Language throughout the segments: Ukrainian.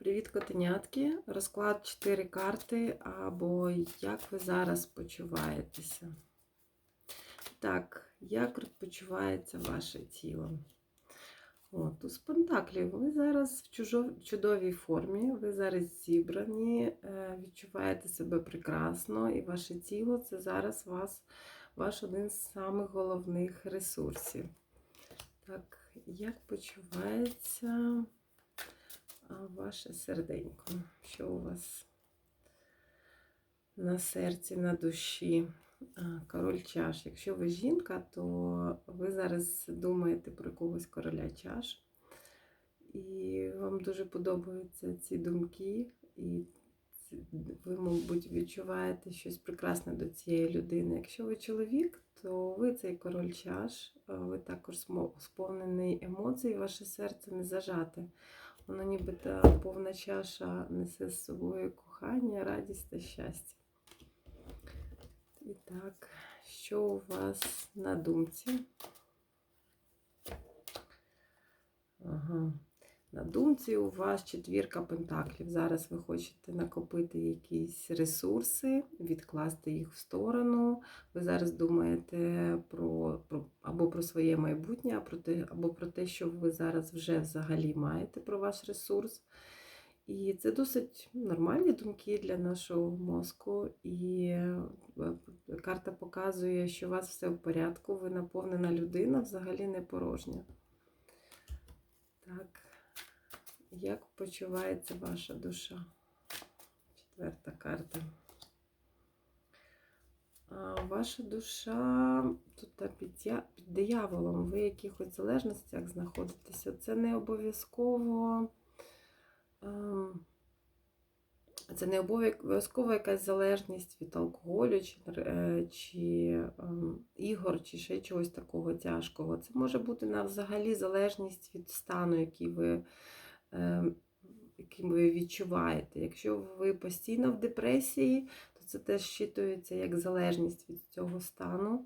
Привіт, котенятки! Розклад 4 карти, або як ви зараз почуваєтеся. Так, як почувається ваше тіло? От, туз пентаклів. Ви зараз в чудовій формі, ви зараз зібрані, е, відчуваєте себе прекрасно, і ваше тіло це зараз вас, ваш один з самих головних ресурсів. Так, як почувається ваше серденько? Що у вас на серці, на душі? Король чаш. Якщо ви жінка, то ви зараз думаєте про когось короля чаш. І вам дуже подобаються ці думки, і ви, мабуть, відчуваєте щось прекрасне до цієї людини. Якщо ви чоловік, то ви цей король чаш, ви також сповнений емоцій, ваше серце не зажате. Воно нібито повна чаша несе з собою кохання, радість та щастя. І так, що у вас на думці? Ага. На думці у вас четвірка пентаклів. Зараз ви хочете накопити якісь ресурси, відкласти їх в сторону. Ви зараз думаєте про, про або про своє майбутнє, про те, або про те, що ви зараз вже взагалі маєте про ваш ресурс. І це досить нормальні думки для нашого мозку. І е, карта показує, що у вас все в порядку, ви наповнена людина, взагалі не порожня. Так, як почувається ваша душа? Четверта карта. А Ваша душа тут під, дияволом, ви в якихось залежностях знаходитеся. Це не обов'язково. ем, Це не обов'язково якась залежність від алкоголю, чи, е, чи ем, ігор, чи ще чогось такого тяжкого. Це може бути взагалі залежність від стану, який ви, ем, який ви відчуваєте. Якщо ви постійно в депресії, то це теж щитується як залежність від цього стану.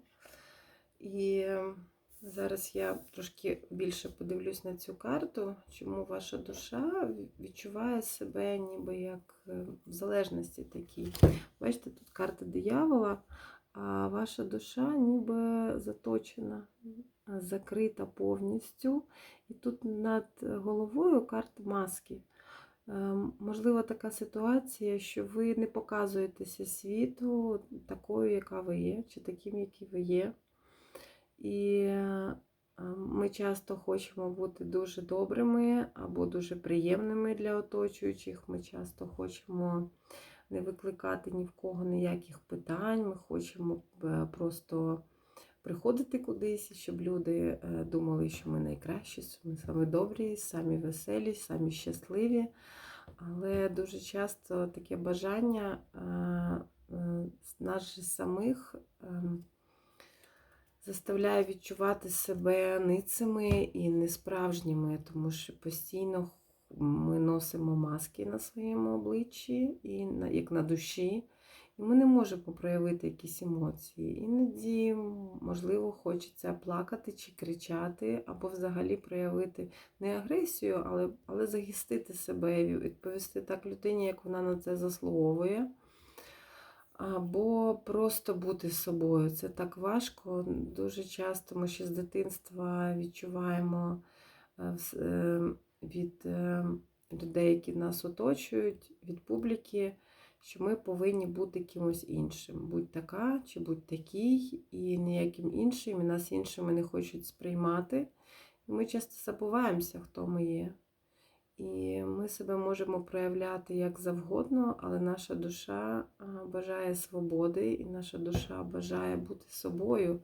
І ем, зараз я трошки більше подивлюсь на цю карту, чому ваша душа відчуває себе ніби як е, в залежності такій. Бачите, тут карта диявола, а ваша душа ніби заточена, закрита повністю. І тут над головою карта маски. Ем, Можливо, така ситуація, що ви не показуєтеся світу такою, яка ви є, чи таким, який ви є. І е, ми часто хочемо бути дуже добрими або дуже приємними для оточуючих. Ми часто хочемо не викликати ні в кого ніяких питань. Ми хочемо е, просто приходити кудись, щоб люди е, думали, що ми найкращі, що ми самі добрі, самі веселі, самі щасливі. Але дуже часто таке бажання е, нас самих. ем, заставляє відчувати себе ницими і несправжніми, тому що постійно ми носимо маски на своєму обличчі, і на, як на душі, і ми не можемо проявити якісь емоції. Іноді, можливо, хочеться плакати чи кричати, або взагалі проявити не агресію, але, але захистити себе і відповісти так людині, як вона на це заслуговує. Або просто бути собою. Це так важко. Дуже часто ми ще з дитинства відчуваємо е, е, від е, людей, які нас оточують, від публіки, що ми повинні бути кимось іншим. Будь така чи будь такий, і ніяким іншим, і нас іншими не хочуть сприймати. І ми часто забуваємося, хто ми є. І ми себе можемо проявляти як завгодно, але наша душа бажає свободи, і наша душа бажає бути собою.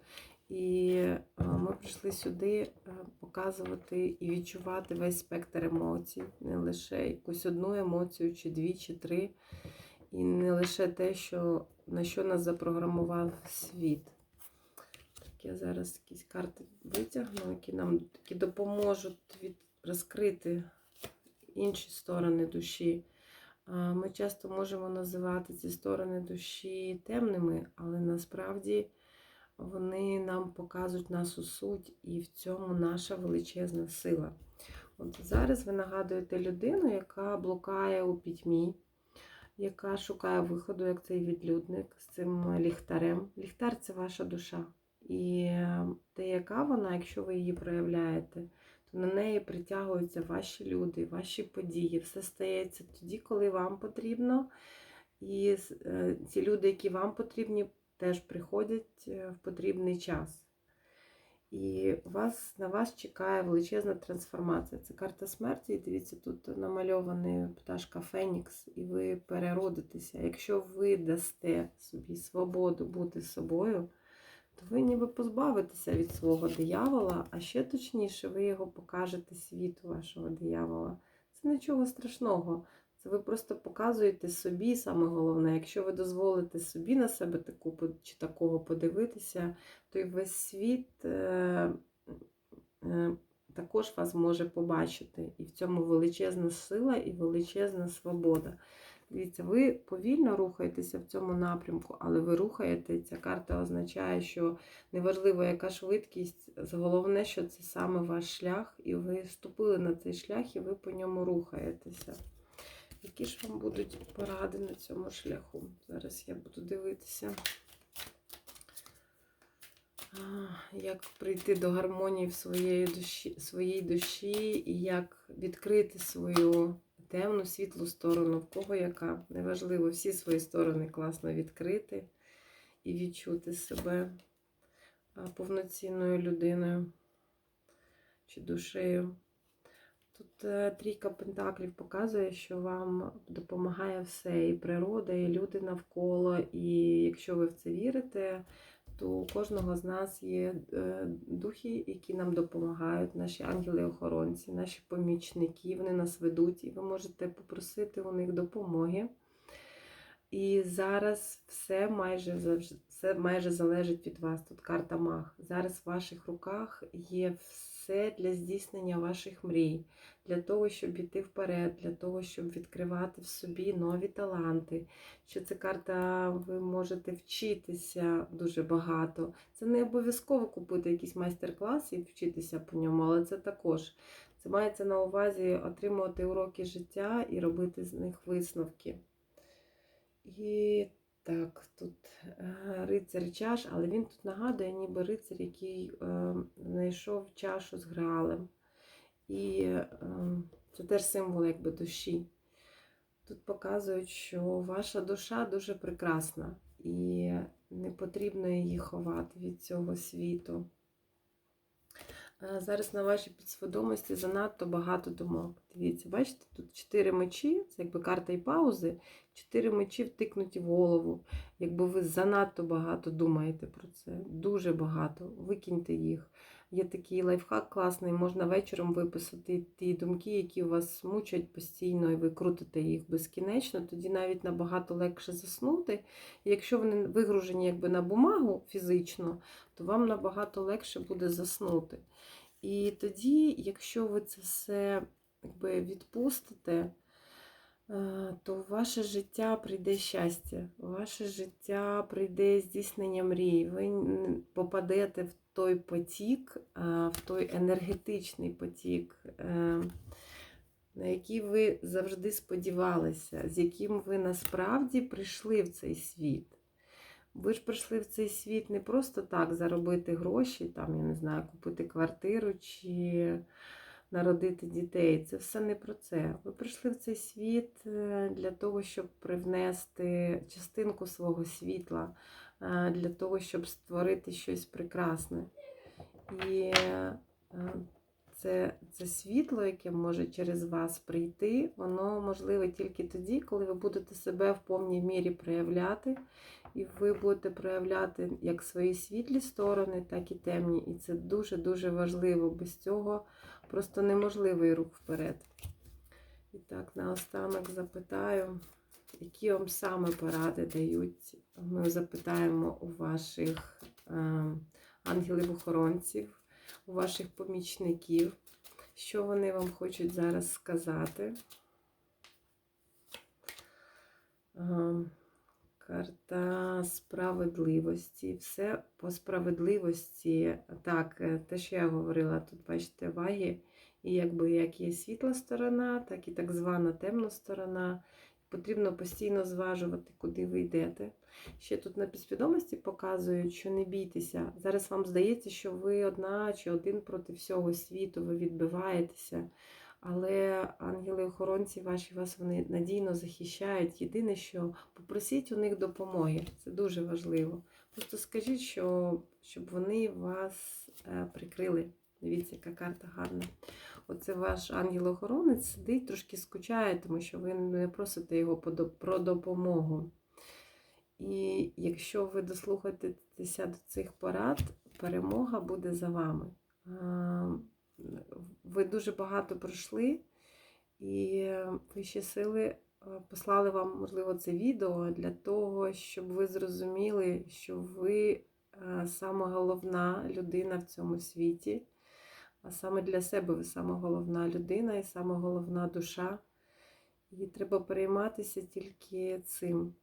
І ми прийшли сюди показувати і відчувати весь спектр емоцій, не лише якусь одну емоцію, чи дві, чи три, і не лише те, що, на що нас запрограмував світ. Так, я зараз якісь карти витягну, які нам такі допоможуть від, розкрити інші сторони душі. Ми часто можемо називати ці сторони душі темними, але насправді вони нам показують нашу суть, і в цьому наша величезна сила. От зараз ви нагадуєте людину, яка блукає у пітьмі, яка шукає виходу, як цей відлюдник з цим ліхтарем. Ліхтар це ваша душа. І е, те, яка вона, якщо ви її проявляєте, то на неї притягуються ваші люди, ваші події. Все стається тоді, коли вам потрібно. І е, ці люди, які вам потрібні, теж приходять е, в потрібний час. І вас, на вас чекає величезна трансформація. Це карта смерті. І дивіться, тут намальований пташка Фенікс, і ви переродитеся. Якщо ви дасте собі свободу бути собою, то ви ніби позбавитеся від свого диявола, а ще точніше, ви його покажете світу вашого диявола. Це нічого страшного. Це ви просто показуєте собі, саме головне, якщо ви дозволите собі на себе таку чи такого подивитися, то і весь світ е, е, також вас може побачити. І в цьому величезна сила і величезна свобода. Дивіться, ви повільно рухаєтеся в цьому напрямку, але ви рухаєте. Ця карта означає, що неважливо, яка швидкість, головне, що це саме ваш шлях, і ви вступили на цей шлях, і ви по ньому рухаєтеся. Які ж вам будуть поради на цьому шляху? Зараз я буду дивитися, як прийти до гармонії в своєї душі, своїй душі і як відкрити свою темну, світлу сторону, в кого яка. Неважливо, всі свої сторони класно відкрити і відчути себе повноцінною людиною чи душею. Тут е, трійка пентаклів показує, що вам допомагає все, і природа, і люди навколо. І якщо ви в це вірите, то у кожного з нас є е, духи, які нам допомагають, наші ангели-охоронці, наші помічники, вони нас ведуть, і ви можете попросити у них допомоги. І зараз все майже все майже залежить від вас. Тут карта Маг. Зараз в ваших руках є все для здійснення ваших мрій, для того, щоб іти вперед, для того, щоб відкривати в собі нові таланти. Що це карта, ви можете вчитися дуже багато. Це не обов'язково купити якийсь майстер-клас і вчитися по ньому, але це також. Це мається на увазі отримувати уроки життя і робити з них висновки. І так, тут е, рицар чаш, але він тут нагадує, ніби рицар, який е, знайшов чашу з гралем. І е, це теж символ якби душі. Тут показують, що ваша душа дуже прекрасна і не потрібно її ховати від цього світу. Зараз на вашій підсвідомості занадто багато думок. Дивіться, бачите, тут чотири мечі, це якби карта і паузи, чотири мечі втикнуті в голову. Якби ви занадто багато думаєте про це, дуже багато. Викиньте їх. Є такий лайфхак класний, можна вечором виписати ті думки, які вас мучать постійно, і ви крутите їх безкінечно, тоді навіть набагато легше заснути. І якщо вони вигружені якби на бумагу фізично, то вам набагато легше буде заснути. І тоді, якщо ви це все якби, відпустите, е, то в ваше життя прийде щастя, в ваше життя прийде здійснення мрій. Ви попадете в той потік, е, в той енергетичний потік, е, на який ви завжди сподівалися, з яким ви насправді прийшли в цей світ. Ви ж прийшли в цей світ не просто так заробити гроші, там, я не знаю, купити квартиру чи народити дітей. Це все не про це. Ви прийшли в цей світ е, для того, щоб привнести частинку свого світла, е, для того, щоб створити щось прекрасне. І е, це, це світло, яке може через вас прийти, воно можливе тільки тоді, коли ви будете себе в повній мірі проявляти. І ви будете проявляти як свої світлі сторони, так і темні. І це дуже-дуже важливо. Без цього просто неможливий рух вперед. І так, наостанок запитаю, які вам саме поради дають. Ми запитаємо у ваших е, ангелів-охоронців, у ваших помічників, що вони вам хочуть зараз сказати. Карта справедливості. Все по справедливості. Так, е, те, що я говорила, тут, бачите, ваги І якби як є світла сторона, так і так звана темна сторона. Потрібно постійно зважувати, куди ви йдете. Ще тут на підсвідомості показують, що не бійтеся. Зараз вам здається, що ви одна чи один проти всього світу, ви відбиваєтеся. Але ангели-охоронці ваші вас вони надійно захищають. Єдине, що попросіть у них допомоги. Це дуже важливо. Просто скажіть, що, щоб вони вас е, прикрили. Дивіться, яка карта гарна. Оце ваш ангел-охоронець сидить, трошки скучає, тому що ви не просите його про допомогу. І якщо ви дослухаєтеся до цих порад, перемога буде за вами. Ви дуже багато пройшли, і вищі сили е, послали вам, можливо, це відео для того, щоб ви зрозуміли, що ви е, сама головна людина в цьому світі. А саме для себе ви сама головна людина і сама головна душа. І треба перейматися тільки цим,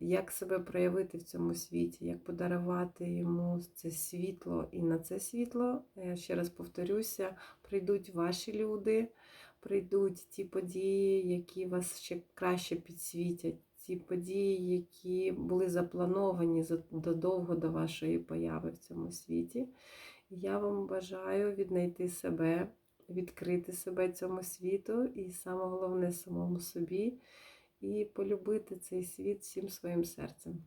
як себе проявити в цьому світі, як подарувати йому це світло. І на це світло, я ще раз повторюся, прийдуть ваші люди, прийдуть ті події, які вас ще краще підсвітять, ті події, які були заплановані задовго до вашої появи в цьому світі. Я вам бажаю віднайти себе, відкрити себе цьому світу і саме головне самому собі, і полюбити цей світ всім своїм серцем.